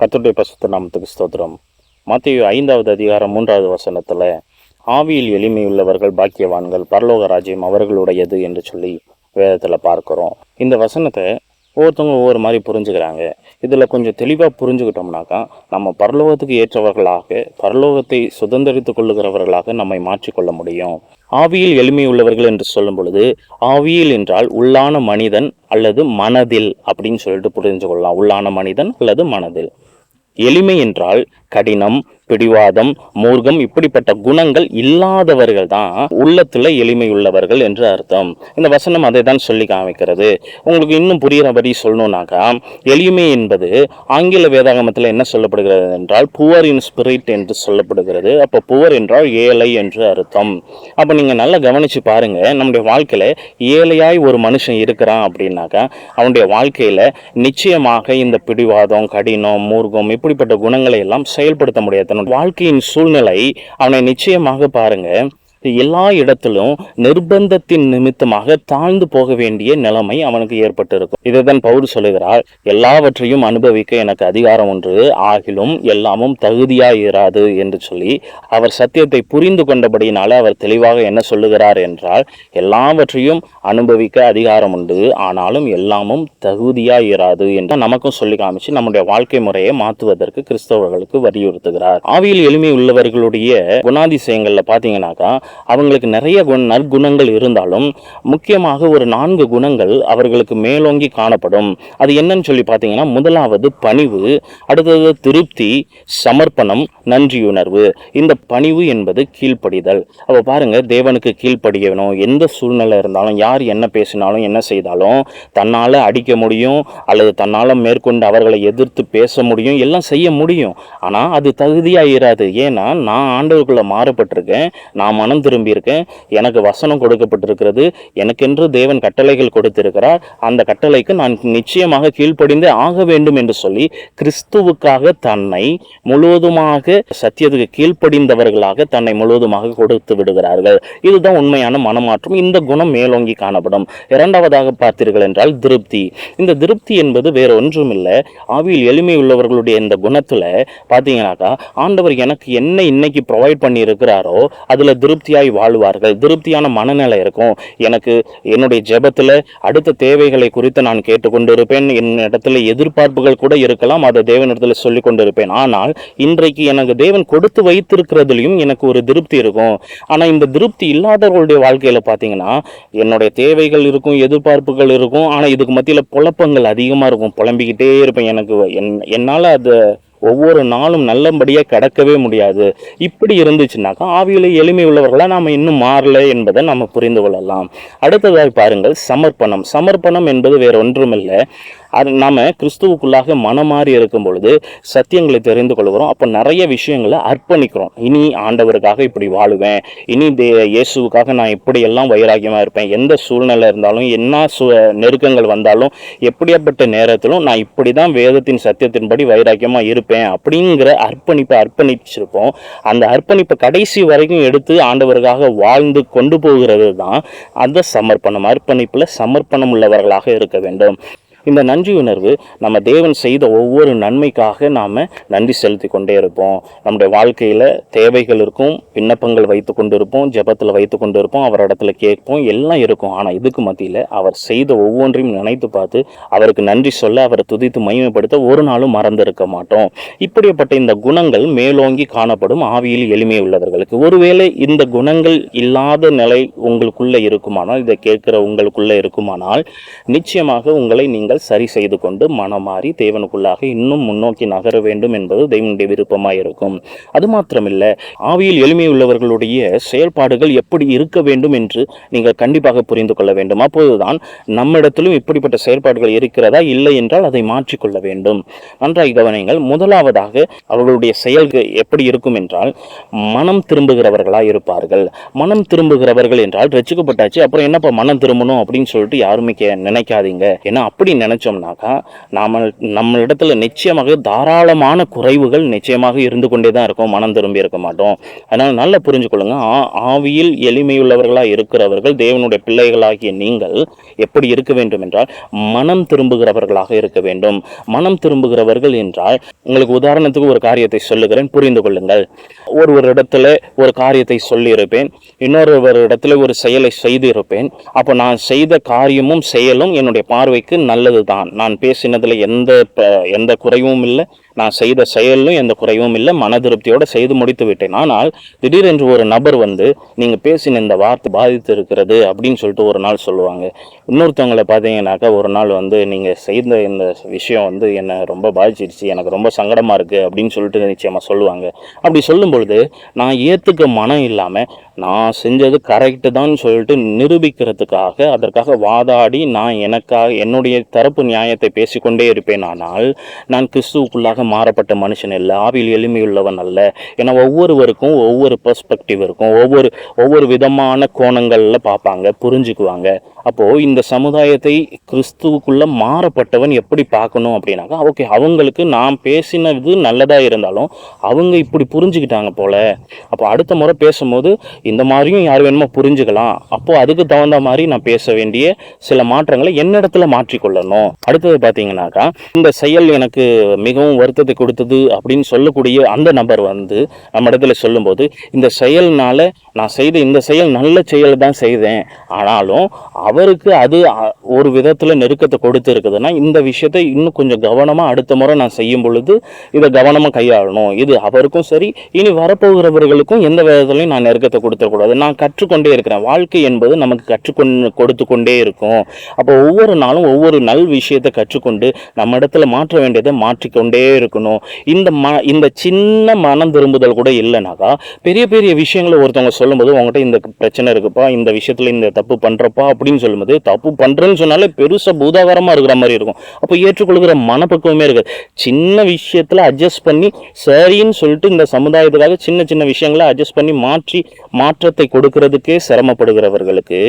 கத்துடைய பசுத்த நாமத்துக்கு ஸ்தோத்திரம். மத்திய ஐந்தாவது அதிகாரம் மூன்றாவது வசனத்தில் ஆவியில் எளிமையுள்ளவர்கள் பாக்கியவான்கள் பரலோக ராஜ்யம் அவர்களுடையது என்று சொல்லி வேதத்தில் பார்க்குறோம். இந்த வசனத்தை ஒவ்வொருத்தவங்க ஒவ்வொரு மாதிரி புரிஞ்சுக்கிறாங்க. இதில் கொஞ்சம் தெளிவாக புரிஞ்சுக்கிட்டோம்னாக்கா நம்ம பரலோகத்துக்கு ஏற்றவர்களாக பரலோகத்தை சுதந்திரித்து கொள்ளுகிறவர்களாக நம்மை மாற்றிக்கொள்ள முடியும். ஆவியில் எளிமை உள்ளவர்கள் என்று சொல்லும் பொழுது ஆவியில் என்றால் உள்ளான மனிதன் அல்லது மனதில் அப்படின்னு சொல்லிட்டு புரிஞ்சு கொள்ளலாம் உள்ளான மனிதன் அல்லது மனதில். எளிமை என்றால் கடினம் பிடிவாதம் மூர்க்கம் இப்படிப்பட்ட குணங்கள் இல்லாதவர்கள் தான் உள்ளத்துல எளிமை உள்ளவர்கள் என்று அர்த்தம். இந்த வசனம் அதை தான் சொல்லி காமிக்கிறது. உங்களுக்கு இன்னும் புரிகிறபடி சொல்லணும்னாக்கா எளிமை என்பது ஆங்கில வேதாகமத்தில் என்ன சொல்லப்படுகிறது என்றால் புவர் இன் ஸ்பிரிட் என்று சொல்லப்படுகிறது. அப்போ புவர் என்றால் ஏழை என்று அர்த்தம். அப்போ நீங்கள் நல்லா கவனித்து பாருங்கள் நம்முடைய வாழ்க்கையில் ஏழையாய் ஒரு மனுஷன் இருக்கிறான் அப்படின்னாக்கா அவனுடைய வாழ்க்கையில் நிச்சயமாக இந்த பிடிவாதம் கடினம் மூர்க்கம் இப்படிப்பட்ட குணங்களை எல்லாம் செயல்படுத்த முடியாது தன்னோட வாழ்க்கையின் சூழ்நிலை அவனை நிச்சயமாக பாருங்க. எல்லா இடத்திலும் நிர்பந்தத்தின் நிமித்தமாக தாழ்ந்து போக வேண்டிய நிலைமை அவனுக்கு ஏற்பட்டிருக்கும். இதைதான் பவுல் சொல்லுகிறார் எல்லாவற்றையும் அனுபவிக்க எனக்கு அதிகாரம் ஒன்று ஆகிலும் எல்லாமும் தகுதியாயிராது என்று சொல்லி அவர் சத்தியத்தை புரிந்து கொண்டபடியினால அவர் தெளிவாக என்ன சொல்லுகிறார் என்றால் எல்லாவற்றையும் அனுபவிக்க அதிகாரம் உண்டு ஆனாலும் எல்லாமும் தகுதியாயிராது என்று நமக்கும் சொல்லி காமிச்சு நம்முடைய வாழ்க்கை முறையை மாற்றுவதற்கு கிறிஸ்தவர்களுக்கு வலியுறுத்துகிறார். ஆவியில் எளிமை உள்ளவர்களுடைய குணாதிசயங்கள்ல பாத்தீங்கன்னாக்கா அவங்களுக்கு நிறைய குண நற்குணங்கள் இருந்தாலும் முக்கியமாக ஒரு நான்கு குணங்கள் அவர்களுக்கு மேலோங்கி காணப்படும். அது என்னன்னு சொல்லி பார்த்தீங்கன்னா முதலாவது பணிவு அடுத்தது திருப்தி சமர்ப்பணம் நன்றியுணர்வு. இந்த பணிவு என்பது கீழ்ப்படிதல். அப்போ பாருங்கள் தேவனுக்கு கீழ்ப்படியணும். எந்த சூழ்நிலை இருந்தாலும் யார் என்ன பேசினாலும் என்ன செய்தாலும் தன்னால் அடிக்க முடியும் அல்லது தன்னால் மேற்கொண்டு அவர்களை எதிர்த்து பேச முடியும் எல்லாம் செய்ய முடியும். ஆனால் அது தகுதியாக இராது. ஏன்னா நான் ஆண்டவருக்குள்ள மாறுபட்டிருக்கேன். நான் மனம் திரும்பியிருக்கேன். எனக்கு வசனம் கொடுக்கப்பட்டிருக்கிறது. எனக்கென்று தேவன் கட்டளைகள் கொடுத்திருக்கிறார். அந்த கட்டளைக்கு நான் நிச்சயமாக கீழ்ப்படிந்தே ஆக வேண்டும் என்று சொல்லி கிறிஸ்துவுக்காக தன்னை முழுவதுமாக சத்தியத்துக்கு கீழ்ப்படிந்தவர்களாக தன்னை முழுவதுமாக கொடுத்து விடுகிறார்கள். இதுதான் உண்மையான மனமாற்றம். இந்த குணம் மேலோங்கி காணப்படும். இரண்டாவதாக பார்த்தீர்கள் என்றால் திருப்தி. இந்த திருப்தி என்பது வேற ஒன்றும் இல்லை ஆவியில் எளிமை உள்ளவர்களுடைய இந்த குணத்தில் பார்த்தீங்கன்னாக்கா ஆண்டவர் எனக்கு என்ன இன்னைக்கு ப்ரொவைட் பண்ணி இருக்கிறாரோ திருப்தி திருப்தியாய் வாழ்வார்கள். திருப்தியான மனநிலை இருக்கும். எனக்கு என்னுடைய ஜெபத்தில் அடுத்த தேவைகளை குறித்து நான் கேட்டுக்கொண்டிருப்பேன். என் இடத்துல எதிர்பார்ப்புகள் கூட இருக்கலாம். அதை தேவனிடத்தில் சொல்லி கொண்டிருப்பேன். ஆனால் இன்றைக்கு எனக்கு தேவன் கொடுத்து வைத்திருக்கிறதுலையும் எனக்கு ஒரு திருப்தி இருக்கும். ஆனால் இந்த திருப்தி இல்லாதவர்களுடைய வாழ்க்கையில் பார்த்தீங்கன்னா என்னுடைய தேவைகள் இருக்கும் எதிர்பார்ப்புகள் இருக்கும். ஆனால் இதுக்கு மத்தியில் குழப்பங்கள் அதிகமாக இருக்கும். புலம்பிக்கிட்டே இருப்பேன். எனக்கு என் என்னால் அது ஒவ்வொரு நாளும் நல்லபடியாக கடக்கவே முடியாது. இப்படி இருந்துச்சுனாக்கா ஆவியில் எளிமை உள்ளவர்களாக நாம் இன்னும் மாறல என்பதை நாம் புரிந்து கொள்ளலாம். அடுத்ததாக பாருங்கள் சமர்ப்பணம். சமர்ப்பணம் என்பது வேற ஒன்றுமில்லை அது நாம் கிறிஸ்துவுக்குள்ளாக மனமாறி இருக்கும் பொழுது சத்தியங்களை தெரிந்து கொள்கிறோம். அப்போ நிறைய விஷயங்களை அர்ப்பணிக்கிறோம். இனி ஆண்டவருக்காக இப்படி வாழுவேன். இனி தே இயேசுவுக்காக நான் இப்படியெல்லாம் வைராக்கியமாக இருப்பேன். எந்த சூழ்நிலை இருந்தாலும் என்ன சு நெருக்கங்கள் வந்தாலும் எப்படியாப்பட்ட நேரத்திலும் நான் இப்படி தான் வேதத்தின் சத்தியத்தின்படி வைராக்கியமாக இருப்பேன் அப்படிங்கிற அர்ப்பணிப்பை அர்ப்பணிச்சிருப்போம். அந்த அர்ப்பணிப்பை கடைசி வரைக்கும் எடுத்து ஆண்டவருக்காக வாழ்ந்து கொண்டு போகிறது தான் அந்த சமர்ப்பணம். அர்ப்பணிப்பில் சமர்ப்பணம் உள்ளவர்களாக இருக்க வேண்டும். இந்த நன்றி உணர்வு நம்ம தேவன் செய்த ஒவ்வொரு நன்மைக்காக நாம் நன்றி செலுத்தி கொண்டே இருப்போம். நம்முடைய வாழ்க்கையில் தேவைகள் இருக்கும் விண்ணப்பங்கள் வைத்து கொண்டு இருப்போம் ஜெபத்தில் வைத்து கொண்டு இருப்போம் அவர் இடத்துல கேட்போம் எல்லாம் இருக்கும். ஆனால் இதுக்கு மத்தியில் அவர் செய்த ஒவ்வொன்றையும் நினைத்து பார்த்து அவருக்கு நன்றி சொல்ல அவரை துதித்து மகிமைப்படுத்த ஒரு நாளும் மறந்திருக்க மாட்டோம். இப்படிப்பட்ட இந்த குணங்கள் மேலோங்கி காணப்படும் ஆவியில் எளிமை உள்ளவர்களுக்கு. ஒருவேளை இந்த குணங்கள் இல்லாத நிலை உங்களுக்குள்ளே இருக்குமானால் இதை கேட்கிற உங்களுக்குள்ளே இருக்குமானால் நிச்சயமாக உங்களை நீங்கள் சரி செய்து கொண்டு மனமாறி தேவனுக்குள்ளாக இன்னும் முன்னோக்கி நகர வேண்டும் என்பது தெய்வனுடைய விருப்பமாக இருக்கும் அது மாத்திரமில்லை ஆவியில் எளிமை உள்ளவர்களுடைய செயல்பாடுகள் எப்படி இருக்க வேண்டும் என்று நீங்கள் கண்டிப்பாக புரிந்து கொள்ள வேண்டும். அப்போதுதான் நம்மிடத்திலும் இப்படிப்பட்ட செயல்பாடுகள் இருக்கிறதா இல்லை என்றால் அதை மாற்றிக்கொள்ள வேண்டும். நன்றாய் கவனிங்கள் முதலாவதாக அவர்களுடைய செயல்கள் எப்படி இருக்கும் என்றால் மனம் திரும்புகிறவர்களாக இருப்பார்கள். மனம் திரும்புகிறவர்கள் என்றால் ரசிக்கப்பட்டாச்சு அப்புறம் என்னப்பா மனம் திரும்பணும் அப்படின்னு சொல்லிட்டு யாருமே நினைக்காதீங்க. ஏன்னா அப்படி நினச்சோம்னாக்கா நாம நம்மளிடத்துல நிச்சயமாக தாராளமான குறைவுகள் நிச்சயமாக இருந்து கொண்டே தான் இருக்கும். மனம் திரும்பி இருக்க மாட்டோம். அதனால் நல்லா புரிஞ்சுக்கொள்ளுங்க ஆ- ஆவியில் எளிமையுள்ளவர்களாக இருக்கிறவர்கள் தேவனுடைய பிள்ளைகளாகிய நீங்கள் எப்படி இருக்க வேண்டும் என்றால் மனம் திரும்புகிறவர்களாக இருக்க வேண்டும். மனம் திரும்புகிறவர்கள் என்றால் உங்களுக்கு உதாரணத்துக்கு ஒரு காரியத்தை சொல்லுகிறேன். புரிந்து கொள்ளுங்கள். ஒரு ஒரு இடத்துல ஒரு காரியத்தை சொல்லியிருப்பேன். இன்னொரு ஒரு இடத்துல ஒரு செயலை செய்திருப்பேன். அப்போ நான் செய்த காரியமும் செயலும் என்னுடைய பார்வைக்கு நல்ல நல்லது தான் நான் பேசினதில் எந்த ப- எந்த குறைவும் இல்லை. நான் செய்த செயலும் எந்த குறைவும் இல்லை. மன திருப்தியோடு செய்து முடித்து விட்டேன். ஆனால் திடீரென்று ஒரு நபர் வந்து நீங்கள் பேசின இந்த வார்த்தை பாதித்து இருக்கிறது அப்படின்னு சொல்லிட்டு ஒரு நாள் சொல்லுவாங்க. இன்னொருத்தவங்களை பார்த்தீங்கன்னாக்கா ஒரு நாள் வந்து நீங்கள் செய்த இந்த விஷயம் வந்து என்னை ரொம்ப பாதிச்சிருச்சு. எனக்கு ரொம்ப சங்கடமாக இருக்குது அப்படின்னு சொல்லிட்டு நிச்சயமாக சொல்லுவாங்க. அப்படி சொல்லும் பொழுது நான் ஏற்றுக்க மனம் இல்லாமல் நான் செஞ்சது கரெக்டு தான் சொல்லிட்டு நிரூபிக்கிறதுக்காக அதற்காக வாதாடி நான் எனக்காக என்னுடைய தரப்பு நியாயத்தை பேசிக்கொண்டே இருப்பேன். ஆனால் நான் கிறிஸ்துவுக்குள்ளாக மாறப்பட்ட மனுஷன் இல்லை ஆவியில் எளிமையுள்ளவன் அல்ல ஏன்னா ஒவ்வொருவருக்கும் ஒவ்வொரு பெர்ஸ்பெக்டிவ் இருக்கும். ஒவ்வொரு ஒவ்வொரு விதமான கோணங்களில் பார்ப்பாங்க புரிஞ்சுக்குவாங்க. அப்போது இந்த சமுதாயத்தை கிறிஸ்துவுக்குள்ளே மாறப்பட்டவன் எப்படி பார்க்கணும் அப்படின்னாக்கா ஓகே அவங்களுக்கு நான் பேசினது நல்லதாக இருந்தாலும் அவங்க இப்படி புரிஞ்சுக்கிட்டாங்க போல். அப்போ அடுத்த முறை பேசும்போது இந்த மாதிரியும் யார் வேணுமோ புரிஞ்சுக்கலாம். அப்போ அதுக்கு தகுந்த மாதிரி நான் பேச வேண்டிய சில மாற்றங்களை என்னிடத்துல மாற்றிக்கொள்ளணும். அடுத்தது பார்த்தீங்கன்னாக்கா இந்த செயல் எனக்கு மிகவும் வருத்தத்தை கொடுத்தது அப்படின்னு சொல்லக்கூடிய அந்த நபர் வந்து நம்ம இடத்துல சொல்லும்போது இந்த செயல்னால நான் செய்த இந்த செயல் நல்ல செயல் தான் செய்தேன். ஆனாலும் அவருக்கு அது ஒரு விதத்தில் நெருக்கத்தை கொடுத்து இருக்குதுன்னா இந்த விஷயத்தை இன்னும் கொஞ்சம் கவனமாக அடுத்த முறை நான் செய்யும் பொழுது இதை கவனமாக கையாளணும். இது அவருக்கும் சரி இனி வரப்போகிறவர்களுக்கும் எந்த விதத்துலையும் நான் நெருக்கத்தை கொடுத்துடக்கூடாது. நான் கற்றுக்கொண்டே இருக்கிறேன். வாழ்க்கை என்பது நமக்கு கற்றுக்கொண்டு கொடுத்து கொண்டே இருக்கும். அப்போ ஒவ்வொரு நாளும் ஒவ்வொரு நல் விஷயத்தை கற்றுக்கொண்டு நம்ம இடத்துல மாற்ற வேண்டியதை மாற்றிக்கொண்டே இருக்கணும். இந்த ம இந்த சின்ன மனம் திரும்புதல் கூட இல்லைனாக்கா பெரிய பெரிய விஷயங்களை ஒருத்தவங்க சொல்லும்போது உங்ககிட்ட இந்த பிரச்சனை இருக்குப்பா இந்த விஷயத்துல இந்த தப்பு பண்றப்பா அப்படின்னு சொல்லும்போது தப்பு பண்ணுறேன்னு சொன்னாலே பெருசா பூதாகாரமாக இருக்கிற மாதிரி இருக்கும். அப்போ ஏற்றுக்கொள்கிற மனப்பக்குவமே இருக்காது. சின்ன விஷயத்துல அட்ஜஸ்ட் பண்ணி சரின்னு சொல்லிட்டு இந்த சமுதாயத்துக்காக சின்ன சின்ன விஷயங்களை அட்ஜஸ்ட் பண்ணி மாற்றி மாற்றத்தை கொடுக்கறதுக்கே சிரமப்படுகிறவர்களுக்கு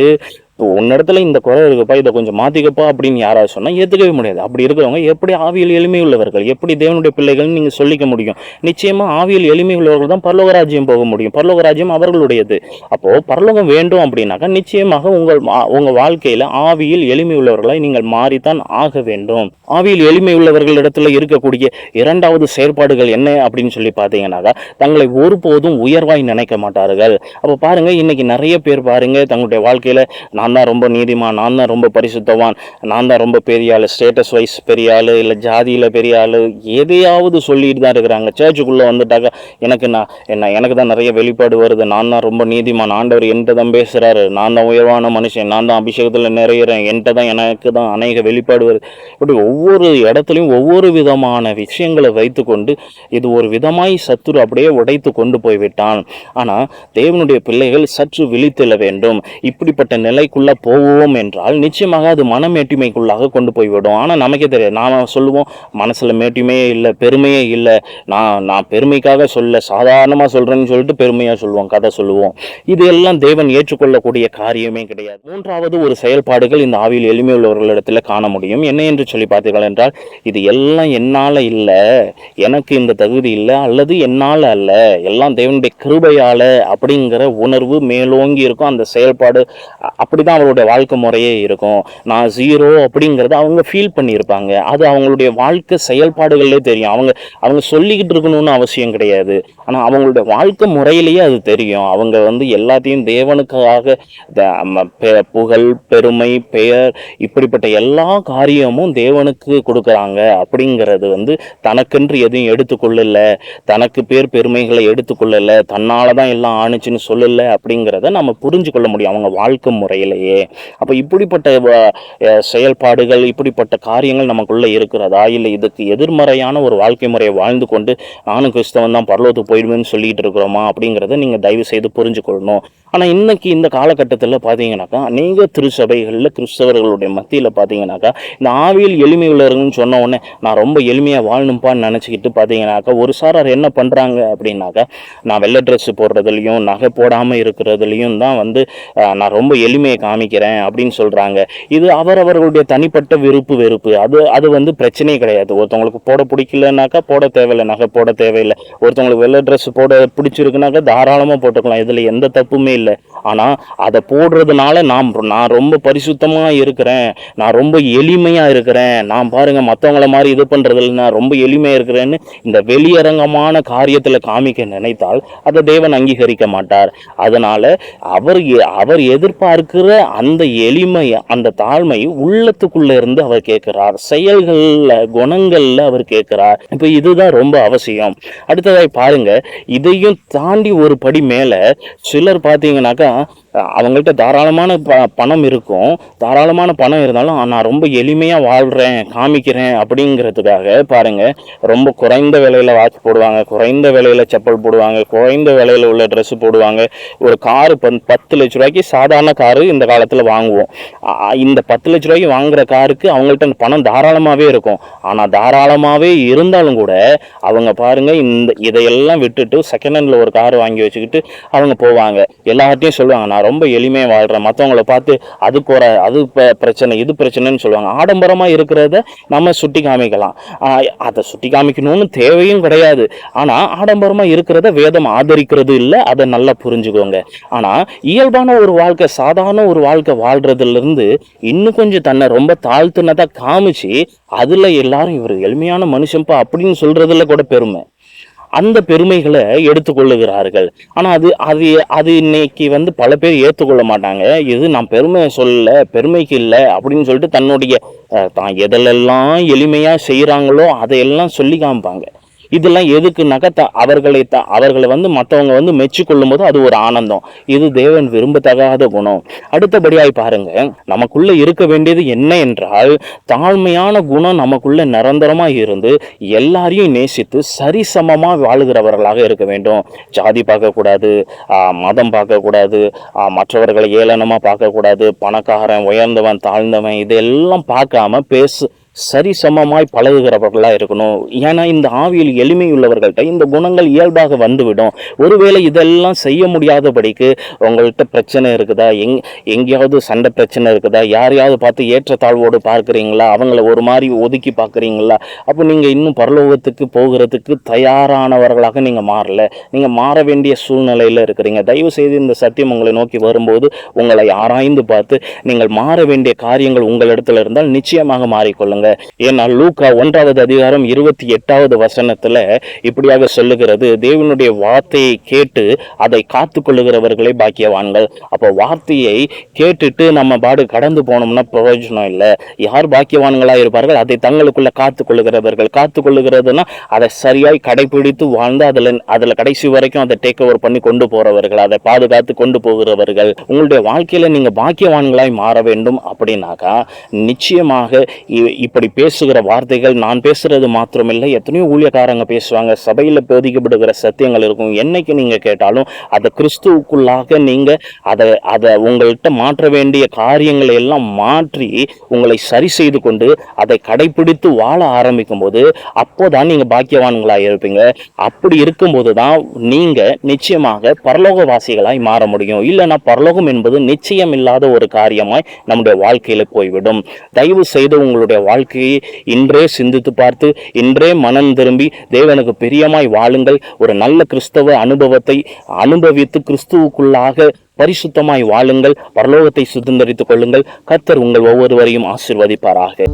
இப்போ உன்னிடத்துல இந்த குறை இருக்குப்பா இதை கொஞ்சம் மாத்திக்கப்பா அப்படின்னு யாராவது சொன்னால் ஏற்றுக்கவே முடியாது. அப்படி இருக்கிறவங்க எப்படி ஆவியில் எளிமை உள்ளவர்கள் எப்படி தேவனுடைய பிள்ளைகள்னு நீங்கள் சொல்லிக்க முடியும்? நிச்சயமாக ஆவியில் எளிமை உள்ளவர்கள் தான் பரலோகராஜ்யம் போக முடியும். பரலோகராஜ்யம் அவர்களுடையது. அப்போது பரலோகம் வேண்டும் அப்படின்னாக்கா நிச்சயமாக உங்கள் மா- வாழ்க்கையில் ஆவியில் எளிமை உள்ளவர்களை நீங்கள் மாறித்தான் ஆக வேண்டும். ஆவியில் எளிமை உள்ளவர்களிடத்துல இருக்கக்கூடிய இரண்டாவது செயற்பாடுகள் என்ன அப்படின்னு சொல்லி பார்த்தீங்கன்னாக்கா தங்களை ஒருபோதும் உயர்வாய் நினைக்க மாட்டார்கள். அப்போ பாருங்கள் இன்றைக்கி நிறைய பேர் பாருங்கள் தங்களுடைய வாழ்க்கையில் நான் தான் ரொம்ப நீதிமான் நான் தான் ரொம்ப பரிசுத்தவான் நான் தான் ரொம்ப பெரிய ஆள் ஸ்டேட்டஸ் வைஸ் பெரிய ஆள் இல்லை ஜாதியில் பெரிய ஆள் எதையாவது சொல்லிட்டு தான் இருக்கிறாங்க. சர்ச்சுக்குள்ளே வந்துட்டாக்கா எனக்கு நான் என்ன எனக்கு தான் நிறைய வெளிப்பாடு வருது. நான் தான் ரொம்ப நீதிமான். ஆண்டவர் என்கிட்ட தான் பேசுகிறாரு நான் தான் உயர்வான மனுஷன். நான் தான் அபிஷேகத்தில் நிறையிறேன் என்கிட்ட தான் எனக்கு தான் அநேக வெளிப்பாடு வருது. இப்படி ஒவ்வொரு இடத்துலையும் ஒவ்வொரு விதமான விஷயங்களை வைத்துக்கொண்டு இது ஒரு விதமாய் சத்துரு அப்படியே உடைத்து கொண்டு போய்விட்டான். ஆனால் தேவனுடைய பிள்ளைகள் சற்று விழித்தெழ வேண்டும். இப்படிப்பட்ட அதுக்குள்ளே போவோம் என்றால் நிச்சயமாக அது மனமேட்டிமைக்குள்ளாக கொண்டு போய்விடும். ஆனால் நமக்கே தெரியாது. நாம் சொல்லுவோம் மனசில் மேட்டுமையே இல்லை பெருமையே இல்லை. நான் நான் பெருமைக்காக சொல்ல சாதாரணமாக சொல்கிறேன்னு சொல்லிட்டு பெருமையாக சொல்லுவோம் கதை சொல்லுவோம். இது எல்லாம் தேவன் ஏற்றுக்கொள்ளக்கூடிய காரியமே கிடையாது. மூன்றாவது ஒரு செயல்பாடுகள் இந்த ஆவியில் எளிமை உள்ளவர்களிடத்தில் காண முடியும். என்ன என்று சொல்லி பார்த்தீர்கள் என்றால் இது எல்லாம் என்னால் இல்லை எனக்கு இந்த தகுதி இல்லை அல்லது என்னால் அல்ல எல்லாம் தேவனுடைய கிருபையால அப்படிங்கிற உணர்வு மேலோங்கி இருக்கும். அந்த செயல்பாடு அப்படி அப்படி தான் அவருடைய வாழ்க்கை முறையே இருக்கும். நான் ஜீரோ அப்படிங்கிறத அவங்க ஃபீல் பண்ணியிருப்பாங்க. அது அவங்களுடைய வாழ்க்கை செயல்பாடுகள்லேயே தெரியும். அவங்க அவங்க சொல்லிக்கிட்டு இருக்கணும்னு அவசியம் கிடையாது. ஆனால் அவங்களுடைய வாழ்க்கை முறையிலேயே அது தெரியும். அவங்க வந்து எல்லாத்தையும் தேவனுக்காக த- பெ- புகழ் பெருமை பெயர் இப்படிப்பட்ட எல்லா காரியமும் தேவனுக்கு கொடுக்குறாங்க. அப்படிங்கிறது வந்து தனக்கென்று எதையும் எடுத்துக்கொள்ளல தனக்கு பேர் பெருமைகளை எடுத்துக்கொள்ளல தன்னால தான் எல்லாம் ஆணுச்சுன்னு சொல்லலை அப்படிங்கிறத நம்ம புரிஞ்சு கொள்ள முடியும். அவங்க வாழ்க்கை முறையில். இல்லையே? அப்போ இப்படிப்பட்ட செயல்பாடுகள் இப்படிப்பட்ட காரியங்கள் நமக்குள்ள இருக்கிறதா? இல்லை இதுக்கு எதிர்மறையான ஒரு வாழ்க்கை முறையை வாழ்ந்து கொண்டு நானும் கிறிஸ்தவன் தான் பரலோகத்துக்கு போயிடுவேன்னு சொல்லிட்டு இருக்கிறோமா? அப்படிங்கிறத நீங்கள் தயவு செய்து புரிஞ்சுக்கொள்ளணும். ஆனால் இன்னைக்கு இந்த காலகட்டத்தில் பார்த்தீங்கன்னாக்கா அநேக திருச்சபைகளில் கிறிஸ்தவர்களுடைய மத்தியில் பார்த்தீங்கன்னாக்கா இந்த ஆவியில் எளிமை உள்ளவர்கள்னு சொன்ன உடனே நான் ரொம்ப எளிமையாக வாழணும்ப்பான்னு நினச்சிக்கிட்டு பார்த்தீங்கன்னாக்கா ஒரு சாரார் என்ன பண்ணுறாங்க அப்படின்னாக்கா நான் வெள்ளை ட்ரெஸ் போடுறதுலையும் நகை போடாமல் இருக்கிறதுலையும் தான் வந்து நான் ரொம்ப எளிமையை காமிக்கிறேன் அப்படின்னு சொல்கிறாங்க இது அவரவர்களுடைய தனிப்பட்ட விருப்பு வெறுப்பு. அது அது வந்து பிரச்சனையே கிடையாது. ஒருத்தவங்களுக்கு போட பிடிக்கலனாக்கா போட தேவையில்லைனாக்கா போட தேவையில்லை. ஒருத்தவங்களுக்கு வெள்ளை ட்ரெஸ் போட பிடிச்சிருக்குனாக்கா தாராளமாக போட்டுக்கலாம். இதில் எந்த தப்புமே இல்லை. ஆனால் அதை போடுறதுனால நான் நான் ரொம்ப பரிசுத்தமாக இருக்கிறேன். நான் ரொம்ப எளிமையாக இருக்கிறேன். நான் பாருங்கள் மற்றவங்கள மாதிரி இது பண்ணுறதில்ல நான் ரொம்ப எளிமையாக இருக்கிறேன்னு இந்த வெளியரங்கமான காரியத்தில் காமிக்க நினைத்தால் அதை தேவன் அங்கீகரிக்க மாட்டார். அதனால் அவர் எ- அவர் எதிர்பார்க்கிற அந்த எளிமை அந்த தாழ்மை உள்ளத்துக்குள்ள இருந்து அவர் கேட்கிறார். செயல்கள்ல குணங்கள்ல அவர் கேட்கிறார். இப்போ இதுதான் ரொம்ப அவசியம். அடுத்ததாய் பாருங்க இதையும் தாண்டி ஒரு படி மேல சிலர் பார்த்தீங்கன்னாக்கா அவங்கள்ட்ட தாராளமான ப பணம் இருக்கும். தாராளமான பணம் இருந்தாலும் நான் ரொம்ப எளிமையாக வாழ்கிறேன் காமிக்கிறேன் அப்படிங்கிறதுக்காக பாருங்கள் ரொம்ப குறைந்த விலையில் வாட்ச் போடுவாங்க குறைந்த விலையில் செப்பல் போடுவாங்க குறைந்த விலையில் உள்ள ட்ரெஸ்ஸு போடுவாங்க. ஒரு காரு பத்து லட்ச ரூபாய்க்கு சாதாரண காரு இந்த காலத்தில் வாங்குவோம். இந்த பத்து லட்ச ரூபாய்க்கு வாங்குகிற காருக்கு அவங்கள்ட்ட பணம் தாராளமாகவே இருக்கும். ஆனால் தாராளமாகவே இருந்தாலும் கூட அவங்க பாருங்கள் இந்த இதையெல்லாம் விட்டுட்டு செகண்ட் ஹேண்டில் ஒரு கார் வாங்கி வச்சுக்கிட்டு அவங்க போவாங்க. எல்லார்ட்டையும் சொல்லுவாங்க நான் ரொம்ப எளிமையாக வாழ்கிறேன் மற்றவங்கள பார்த்து அது குறை அது பிரச்சனை இது பிரச்சனைன்னு சொல்லுவாங்க. ஆடம்பரமாக இருக்கிறத நம்ம சுட்டி காமிக்கலாம். அதை சுட்டி காமிக்கணும்னு தேவையும் கிடையாது. ஆனால் ஆடம்பரமாக இருக்கிறத வேதம் ஆதரிக்கிறது இல்லை அதை நல்லா புரிஞ்சுக்கோங்க. ஆனால் இயல்பான ஒரு வாழ்க்கை சாதாரண ஒரு வாழ்க்கை வாழ்கிறதுலேருந்து இன்னும் கொஞ்சம் தன்னை ரொம்ப தாழ்த்துனதாக காமிச்சு அதில் எல்லாரும் இவர் எளிமையான மனுஷன்ப்பா அப்படின்னு சொல்கிறதுல கூட பெருமை. அந்த பெருமைகளை எடுத்துக்கொள்ளுகிறார்கள். ஆனால் அது அது அது இன்னைக்கு வந்து பல பேர் ஏற்றுக்கொள்ள மாட்டாங்க. இது நான் பெருமை சொல்ல பெருமைக்கு இல்லை அப்படின்னு சொல்லிட்டு தன்னுடைய தான் எதிலெல்லாம் எளிமையாக செய்கிறாங்களோ அதையெல்லாம் சொல்லி காமிப்பாங்க. இதெல்லாம் எதுக்குனாக்கா த அவர்களை த அவர்களை வந்து மற்றவங்க வந்து மெச்சிக்கொள்ளும் போது அது ஒரு ஆனந்தம். இது தேவன் விரும்பத்தகாத குணம். அடுத்தபடியாய் பாருங்க. நமக்குள்ள இருக்க வேண்டியது என்ன என்றால் தாழ்மையான குணம் நமக்குள்ள நிரந்தரமாக இருந்து எல்லாரையும் நேசித்து சரிசமமாக வாழுகிறவர்களாக இருக்க வேண்டும். ஜாதி பார்க்கக்கூடாது மதம் பார்க்கக்கூடாது மற்றவர்களை ஏளனமாக பார்க்கக்கூடாது பணக்காரன் உயர்ந்தவன் தாழ்ந்தவன் இதெல்லாம் பார்க்காம பேசு சரிசமமாய் பழகுகிறவர்களாக இருக்கணும். ஏன்னா இந்த ஆவியில் எளிமை உள்ளவர்கள்ட்ட இந்த குணங்கள் இயல்பாக வந்துவிடும். ஒருவேளை இதெல்லாம் செய்ய முடியாதபடிக்கு உங்கள்கிட்ட பிரச்சனை இருக்குதா? எங் எங்கேயாவது சண்டை பிரச்சனை இருக்குதா? யாரையாவது பார்த்து ஏற்றத்தாழ்வோடு பார்க்குறீங்களா? அவங்கள ஒரு மாதிரி ஒதுக்கி பார்க்குறீங்களா? அப்போ நீங்கள் இன்னும் பரலோகத்துக்கு போகிறதுக்கு தயாரானவர்களாக நீங்கள் மாறல. நீங்கள் மாற வேண்டிய சூழ்நிலையில் இருக்கிறீங்க. தயவு செய்து இந்த சத்தியம் உங்களை நோக்கி வரும்போது உங்களை ஆராய்ந்து பார்த்து நீங்கள் மாற வேண்டிய காரியங்கள் உங்களிடத்தில் இருந்தால் நிச்சயமாக மாறிக்கொள்ளுங்கள் ஏன்னா லூக்கா ஒன்றாவது அதிகாரம் இருபத்தி எட்டாவது வசனத்துல இப்படியாக சொல்லுகிறது தேவனுடைய வார்த்தையை கேட்டு அதை காத்து கொள்ளுகிறவர்களே பாக்கியவான்கள். அப்போ வார்த்தையை கேட்டுட்டு நம்ம பாடு கடந்து போனோம்னா பிரயோஜனம் இல்லை. யார் பாக்கியவான்களா இருப்பார்கள்? அதை தங்களுக்குள்ள காத்து கொள்ளுகிறவர்கள் காத்து கொள்ளுகிறதுனா அதை சரியாய் கடைபிடித்து வாழ்ந்து அதுல அதுல கடைசி வரைக்கும் அதை டேக் ஓவர் பண்ணி கொண்டு போறவர்கள் அதை பாதுகாத்து கொண்டு போகிறவர்கள். உங்களுடைய வாழ்க்கையில நீங்க பாக்கியவான்களாய் மாற வேண்டும் அப்படின்னாக்கா நிச்சயமாக இப்படி பேசுகிற வார்த்தைகள் நான் பேசுறது மாத்திரமில்லை. எத்தனையோ ஊழியக்காரங்க பேசுவாங்க. சபையில் போதிக்கப்படுகிற சத்தியங்கள் இருக்கும். என்னைக்கு நீங்கள் கேட்டாலும் அதை கிறிஸ்துவுக்குள்ளாக நீங்கள் அதை அதை உங்கள்கிட்ட மாற்ற வேண்டிய காரியங்களை எல்லாம் மாற்றி உங்களை சரி செய்து கொண்டு அதை கடைபிடித்து வாழ ஆரம்பிக்கும் போது அப்போதான் நீங்க பாக்கியவான்களாக இருப்பீங்க. அப்படி இருக்கும்போது தான் நீங்கள் நிச்சயமாக பரலோகவாசிகளாய் மாற முடியும். இல்லைன்னா பரலோகம் என்பது நிச்சயம் இல்லாத ஒரு காரியமாய் நம்முடைய வாழ்க்கையில் போய்விடும். தயவு செய்து உங்களுடைய வாழ்க்கை வாழ்க்கையை இன்றே சிந்தித்து பார்த்து இன்றே மனம் திரும்பி தேவனுக்கு பிரியமாய் வாழுங்கள். ஒரு நல்ல கிறிஸ்தவ அனுபவத்தை அனுபவித்து கிறிஸ்துவுக்குள்ளாக பரிசுத்தமாய் வாழுங்கள். பரலோகத்தை சுதந்திரித்துக் கொள்ளுங்கள். கர்த்தர் உங்கள் ஒவ்வொருவரையும் ஆசீர்வதிப்பாராக.